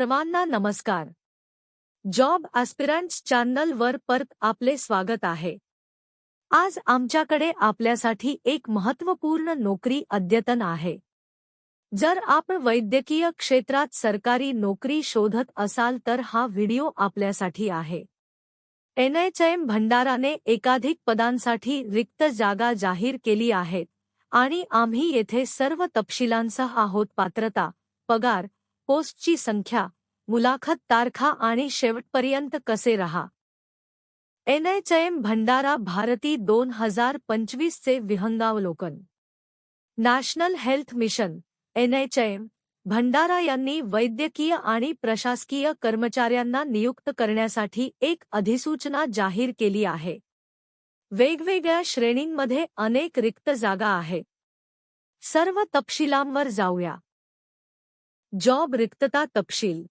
सर्वांना नमस्कार. Job aspirants चॅनलवर परत आपले स्वागत आहे. आज आमच्याकडे आपल्यासाठी एक महत्त्वपूर्ण नोकरी अद्यतन आहे. जर आपण वैद्यकीय क्षेत्रात सरकारी नोकरी शोधत असाल तर हा व्हिडिओ आपल्यासाठी आहे. एनएचएम भंडाराने एकाधिक पदांसाठी रिक्त जागा जाहीर केली आहेत आणि आम्ही येथे सर्व तपशिलांसह आहोत पात्रता, पगार पोस्टची संख्या, मुलाखत तारखा आणि शेवटपर्यंत कसे रहा? एनएचएम भंडारा भारती दोन हज़ार पंचवीसचे विहंगावलोकन. National health mission NHM Bhandara यांनी वैद्यकीय आणि प्रशासकीय कर्मचाऱ्यांना नियुक्त करण्यासाठी एक अधिसूचना जाहीर केली आहे. वेगवेगळ्या श्रेणींमध्ये अनेक रिक्त जागा आहेत सर्व तपशिलांवर जाऊया. जॉब रिक्तता तपशील।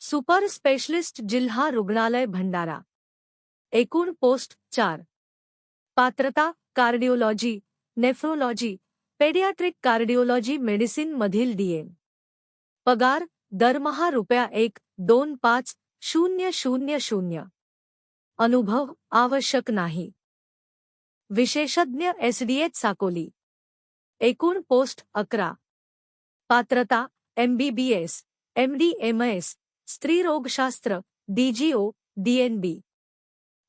सुपर स्पेशलिस्ट जिल्हा रुग्णालय भंडारा। एकूण पोस्ट चार। पात्रता, cardiology, nephrology, paediatric cardiology medicine मधील डीएम पगार, दरमहा रुपया एक, दोन पाच, शून्य शून्य शून्य. अनुभव, आवश्यक नाही. विशेषज्ञ एसडीएच साकोली. एकूण पोस्ट अकरा. पात्रता एमबीबीएस एमडीएमएस स्त्रीरोगशास्त्र डीजीओ डीएनबी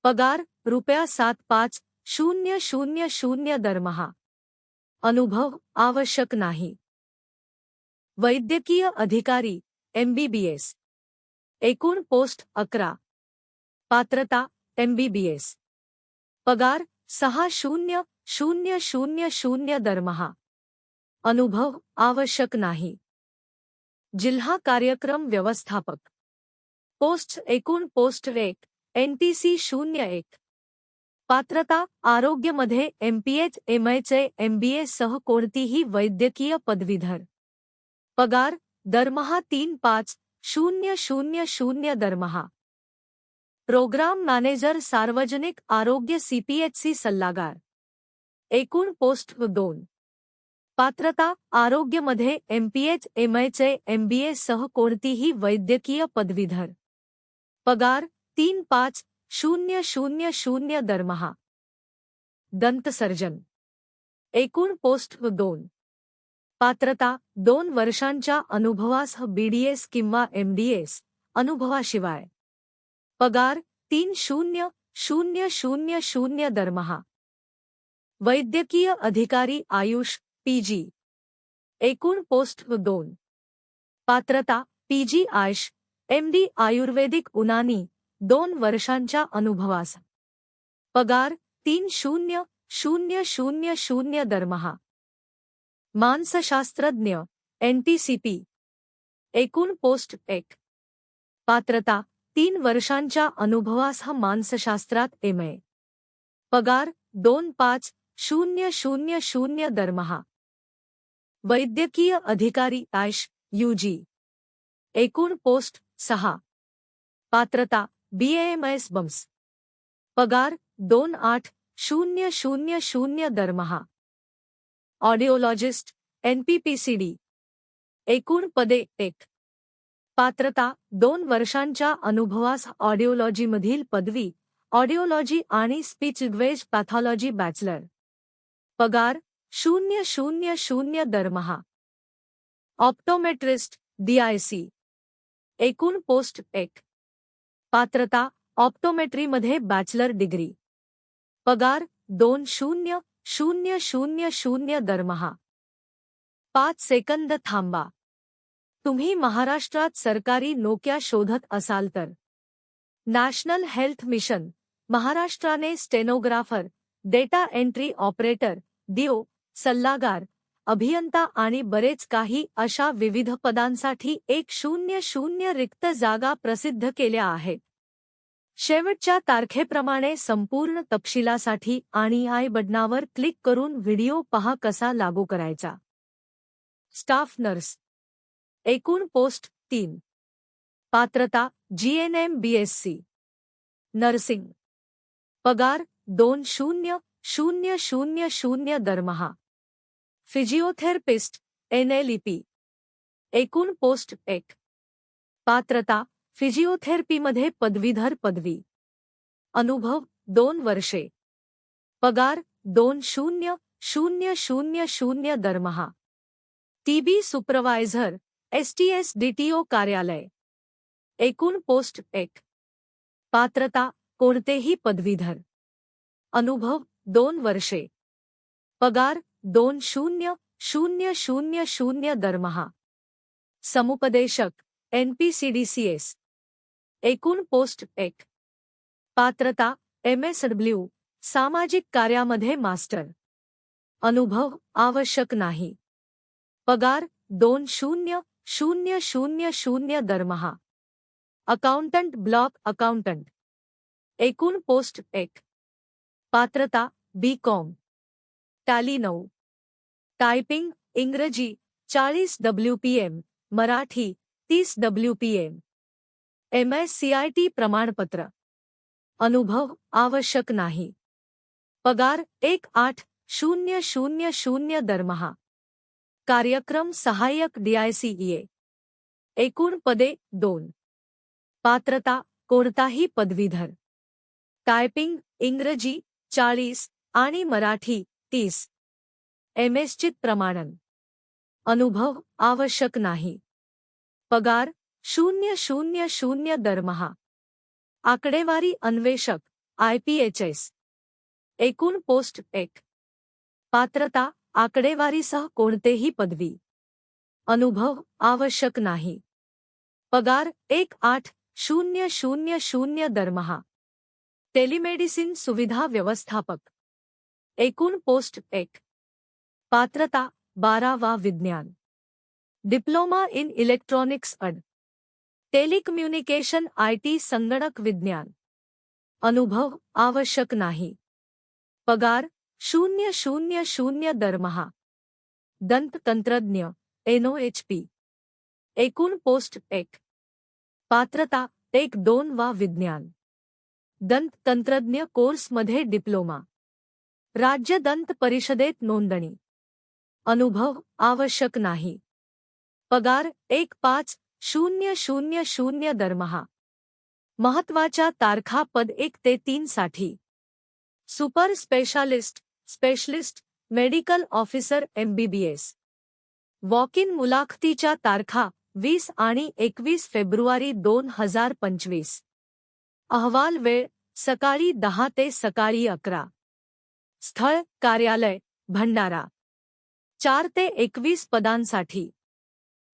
पगार रुपया सात पाच शून्य शून्य शून्य दरमहा अनुभव आवश्यक नाही वैद्यकीय अधिकारी एमबीबीएस एकूण पोस्ट अकरा पात्रता एमबीबीएस पगार सहा शून्य शून्य शून्य शून्य दरमहा अनुभव आवश्यक नाही जिल्हा कार्यक्रम व्यवस्थापक. पोस्ट एकूण पोस्ट एक एनटीसी शून्य एक. पात्रता आरोग्यमध्ये एमपीएच एमएचे एमबीए सह कोणतीही वैद्यकीय पदवीधर. पगार दरमहा तीन पाच शून्य शून्य शून्य दरमहा. प्रोग्राम मॅनेजर सार्वजनिक आरोग्य सीपीएचसी सल्लागार. एकूण पोस्ट दोन. पात्रता आरोग्यमध्ये एमपीएच एमएचए एमबीए सह कोणतीही वैद्यकीय पदवीधर. पगार तीन पाच शून्य शून्य शून्य दरमहा. दंतसर्जन. एकूण पोस्ट दोन. पात्रता दोन वर्षांच्या अनुभवासह बीडीएस किंवा एमडीएस अनुभवाशिवाय. पगार तीन शून्य शून्य शून्य शून्य दरमहा. वैद्यकीय अधिकारी आयुष पीजी एकूण पोस्ट दोन. पात्रता पीजी आयुष एमडी आयुर्वेदिक उनानी, दोन वर्षांच्या अनुभवास. पगार, तीन शून्य शून्य शून्य शून्य दरमहा. मानसशास्त्रज्ञ एनटीसीपी एकूण पोस्ट एक. पात्रता, तीन वर्षांच्या अनुभवासह मानसशास्त्रात एम ए. पगार, दोन पाच, शून्य शून्य शून्य दरमहा. वैद्यकीय अधिकारी आयश यूजी. एकूण पोस्ट सहा. पात्रता बीएएमएस बम्स. पगार दोन आठ शून्य शून्य शून्य दरमहा. ऑडिओलॉजिस्ट एनपीपीसीडी एकूण पदे एक. पात्रता दोन वर्षांच्या अनुभवास ऑडिओलॉजीमधील पदवी ऑडिओलॉजी आणि स्पीचवेज पॅथॉलॉजी बॅचलर. पगार शून्य शून्य शून्य दरमहा. ऑप्टोमेट्रिस्ट डीआयसी एकूण पोस्ट एक. पात्रता, ऑप्टोमेट्रीमध्ये बॅचलर डिग्री. पगार, दोन शून्य शून्य शून्य शून्य दरमहा. पाच सेकंद थांबा. तुम्ही महाराष्ट्रात सरकारी नोक्या शोधत असाल तर. नॅशनल हेल्थ मिशन, महाराष्ट्राने stenographer, data entry operator DEO सल्लागार अभियंता आणि बरेच काही अशा विविध पदांसाठी एक शून्य शून्य रिक्त जागा प्रसिद्ध केल्या आहेत. शेवटच्या तारखेप्रमाणे संपूर्ण तपशिलासाठी आणि आय बटनावर क्लिक करून व्हिडिओ पहा कसा लागू करायचा. स्टाफ नर्स एकूण पोस्ट तीन. पात्रता जीएनएम बीएससी नर्सिंग पगार दोन शून्य शून्य शून्य शून्य दरमहा. फिजिओथेरपिस्ट एनएलईपी एकूण पोस्ट एक. पात्रता, फिजिओथेरपीमध्ये पदवीधर पदवी. अनुभव, दोन वर्षे. पगार, दोन शून्य शून्य शून्य शून्य दरमहा. टीबी सुपरवायझर एसटीएस डीटीओ कार्यालय. एकूण पोस्ट एक. पात्रता, कोणतेही पदवीधर. अनुभव, दोन वर्षे. पगार दोन शून्य शून्य शून्य शून्य दरमहा. समुपदेशक एनपीसीडीसीएस एकूण पोस्ट एक. पात्रता एमएसडब्ल्यू सामाजिक कार्यामध्ये मास्टर. अनुभव, आवश्यक नाही. पगार, दोन शून्य शून्य शून्य शून्य दरमहा. Accountant block accountant. एकूण पोस्ट एक. पात्रता, बी कॉम. टॅली नऊ. टायपिंग इंग्रजी चाळीस डब्ल्यू पी एम मराठी तीस W P M M S C I T प्रमाणपत्र. अनुभव आवश्यक नाही. पगार एक आठ शून्य शून्य शून्य दरमहा. कार्यक्रम सहाय्यक डीआयसीईए एकूण पदे दोन. पात्रता कोणताही पदवीधर. टायपिंग इंग्रजी चाळीस आणि मराठी तीस. एमएसचित प्रमाणन. अनुभव आवश्यक नाही. पगार शून्य शून्य शून्य दरमहा. आकडेवारी अन्वेषक आयपीएचएस एकूण पोस्ट एक. पात्रता, आकडेवारीसह कोणतेही पदवी. अनुभव आवश्यक नाही. पगार एक आठ शून्य शून्य शून्य दरमहा. टेलिमेडिसिन सुविधा व्यवस्थापक. एकूण पोस्ट एक. पात्रता बारावा विज्ञान। Diploma in electronics and. Telecommunication IT संगणक विज्ञान। अनुभव आवश्यक नाही। पगार, शून्य शून्य शून्य दरमहा। दंत तंत्रज्ञ एनओएचपी एकूण पोस्ट एक। पात्रता, एक दोन वा विज्ञान। दंत तंत्रज्ञ कोर्समध्ये डिप्लोमा। राज्य दंत परिषदेत नोंदणी। अनुभव आवश्यक नाही. पगार एक पाच शून्य शून्य शून्य दरमहा. महत्वाच्या तारखा पद एक ते तीन साठी. Super specialist, specialist, medical officer MBBS walk in मुलाखतीच्या तारखा वीस आणि एकवीस फेब्रुवारी दोन हज़ार पंचवीस. अहवाल वेळ, सकाळी दहा ते सकाळी अकरा. स्थळ, कार्यालय, भंडारा. चार ते एकवीस पदांसाठी.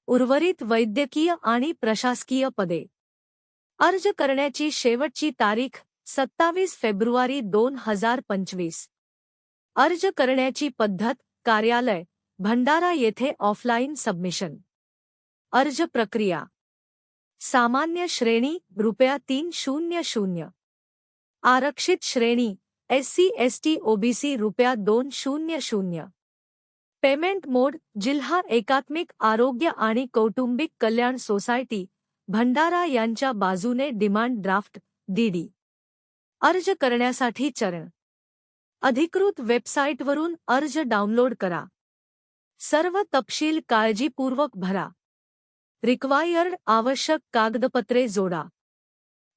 उर्वरित वैद्यकीय आणि प्रशासकीय पदे. अर्ज़ करण्याची शेवटची तारीख सत्तावीस फेब्रुवारी दोन हज़ार पंचवीस. अर्ज़ करण्याची पद्धत, कार्यालय, भंडारा येथे ऑफलाईन सबमिशन. अर्ज़ प्रक्रिया. सामान्य श्रेणी, रुपया तीन शून्य शून्य. आरक्षित श्रेणी एससी एसटी ओबीसी रुपया दोन शून्य शून्य. पेमेंट मोड जिल्हा एकात्मिक आरोग्य आणि कौटुंबिक कल्याण सोसायटी भंडारा यांच्या बाजूने डिमांड ड्राफ्ट डीडी अर्ज करण्यासाठी चरण. अधिकृत वेबसाईटवरून अर्ज डाउनलोड करा. सर्व तपशील काळजीपूर्वक भरा. रिक्वायर्ड आवश्यक कागदपत्रे जोडा.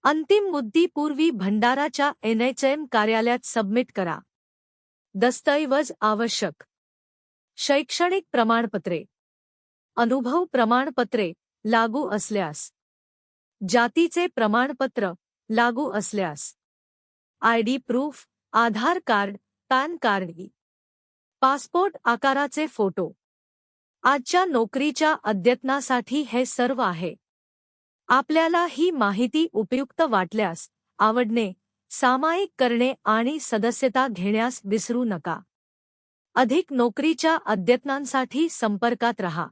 अंतिम मुद्दीपूर्वी भंडाराच्या एनएचएम कार्यालयात सबमिट करा. दस्तऐवज आवश्यक. शैक्षणिक प्रमाणपत्रे. अनुभव प्रमाणपत्रे लागू असल्यास. जातीचे प्रमाणपत्र लागू असल्यास. ID proof Aadhaar card PAN card passport आकाराचे फोटो. आजच्या नोकरीच्या अद्यतनासाठी हे सर्व आहे. आपल्याला ही माहिती उपयुक्त वाटल्यास आवडणे सामायिक करणे आणि सदस्यता घेण्यास विसरू नका. अधिक नोकरीच्या अद्यतनांसाठी संपर्कात रहा.